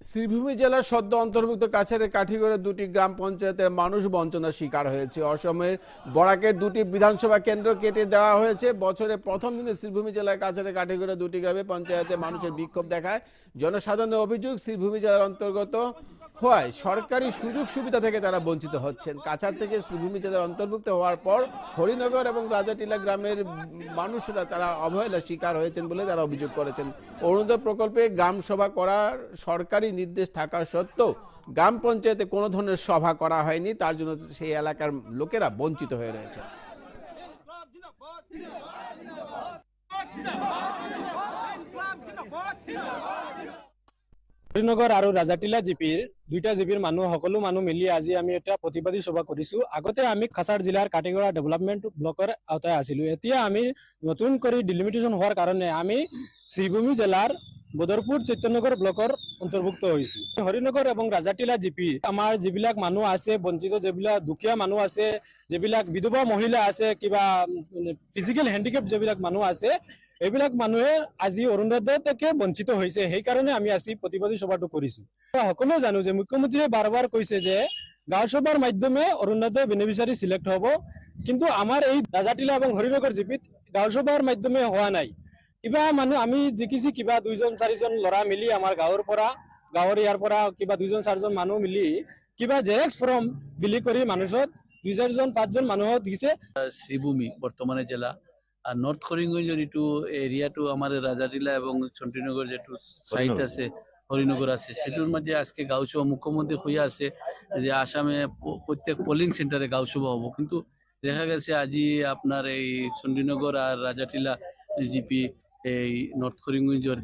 শ্রীভূমি জেলার সদ্য অন্তর্ভুক্ত কাছের কাঠিগড়ে দুটি গ্রাম পঞ্চায়েতের মানুষ বঞ্চনার শিকার হয়েছে। অসমের বরাকের দুটি বিধানসভা কেন্দ্র কেটে দেওয়া হয়েছে। বছরে প্রথম দিনে শ্রীভূমি জেলার কাছের কাঠিগড়ে দুটি গ্রামে পঞ্চায়েতে মানুষের বিক্ষোভ দেখায়। জনসাধারণের অভিযোগ, শ্রীভূমি জেলার অন্তর্গত হওয়ায় সরকারি সুযোগ সুবিধা থেকে তারা বঞ্চিত হচ্ছেন কাছাড় থেকে শ্রীভূমি জেলার অন্তর্ভুক্ত হওয়ার পর হরিনগর এবং রাজাটিলা গ্রামের মানুষরা তারা অবহেলার শিকার হয়েছেন বলে তারা অভিযোগ করেছেন অরুণোদয় প্রকল্পে গ্রাম সভা করার সরকারি নির্দেশ থাকা সত্ত্বেও গ্রাম পঞ্চায়েতে কোনো ধরনের সভা করা হয়নি তার জন্য সেই এলাকার লোকেরা বঞ্চিত হয়ে রয়েছে শ্রীনগৰ আৰু ৰাজাটিলা জিপিৰ দুইটা জিপিৰ মানুহ, সকলো মানুহ মিলি আজি আমি এটা প্ৰতিবাদী সভা কৰিছো। আগতে আমি কাছাৰ জিলাৰ কাটিগড়া ডেভেলপমেণ্ট ব্লকৰ আওতাই আছিলো। এতিয়া আমি নতুন কৰি ডিলিমিটেশ্যন হোৱাৰ কাৰণে আমি শ্ৰীভূমি জিলাৰ বদৰপুৰ চৈত্যনগৰ ব্লকৰ অন্তৰ্ভুক্ত হৈছো। হৰিনগৰ এবং ৰাজাটিলা জিপি, আমাৰ যিবিলাক মানুহ আছে, বঞ্চিত যিবিলাক দুখীয়া মানুহ আছে, যিবিলাক বিধৱা মহিলা আছে, কিবা ফিজিকেল হেণ্ডিকেপ যিবিলাক মানুহ আছে এইবিলাক মানুহে আজি অৰুণোদয়কে বঞ্চিত হৈছে, সেইকাৰণে আমি আজি প্ৰতিবাদী সভাটো কৰিছো। সকলোৱে জানো যে মুখ্যমন্ত্ৰীয়ে বাৰ বাৰ কৈছে যে গাঁও সভাৰ মাধ্যমে অৰুণোদয় বেনিফিচিয়াৰী চিলেক্ট হ'ব, কিন্তু আমাৰ এই ৰাজাটিলা এবং হৰিনগৰ জিপিত গাঁও সভাৰ মাধ্যমে হোৱা নাই। কিবা মানুহ, আমি দেখিছি কিবা দুইজন, চাৰিজন ল'ৰা মিলি আমাৰ গাঁৱৰ পৰা, গাঁৱৰ ইয়াৰ পৰা কিবা দুইজন, চাৰিজন মানুহ মিলি কিবা জেৰেক্স ফৰ্ম বিলি কৰি মানুহত দুই, চাৰিজন, পাঁচজন মানুহক দিছে শ্রীভূমি বর্তমানে জেলা। আর নর্থ করিমগঞ্জের একটু এরিয়াটো আমার রাজাটিলা এবং চন্ডীনগর যেটু সাইট আছে হরিনগর আছে সেটার মাঝে আজকে গাঁওসভা মুখ্যমন্ত্রী হইয়া আছে যে আসামে প্রত্যেক পোলিং সেন্টারে গাঁওসভা হব। কিন্তু দেখা গেছে আজি আপনার এই চন্ডীনগর আর রাজাটিলা জিপি এই নর্থ করিমগঞ্জের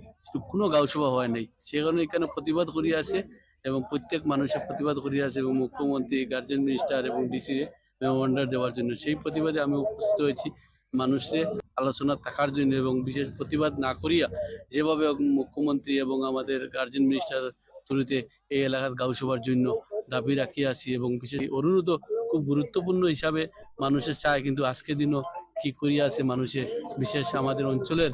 কোনো গাঁওসভা হয় নাই। সে কারণে এখানে প্রতিবাদ করি আছে এবং প্রত্যেক মানুষের প্রতিবাদ করি আছে এবং মুখ্যমন্ত্রী গার্জেন মিনিস্টার এবং ডিসি মেমোরান্ডার দেওয়ার জন্য। সেই প্রতিবাদে আমি উপস্থিত হয়েছি। মানুষের আলোচনা থাকার জন্য এবং বিশেষ প্রতিবাদ না করিয়া যেভাবে মুখ্যমন্ত্রী এবং আমাদের গার্জেন মিনিস্টার তুলিতে এই এলাকার গাউসভার জন্য দাবি রাখিয়াছি এবং বিশেষ অনুরোধ খুব গুরুত্বপূর্ণ হিসাবে মানুষের চায়, কিন্তু আজকের দিনও কি করিয়া আছে মানুষের? বিশেষ আমাদের অঞ্চলের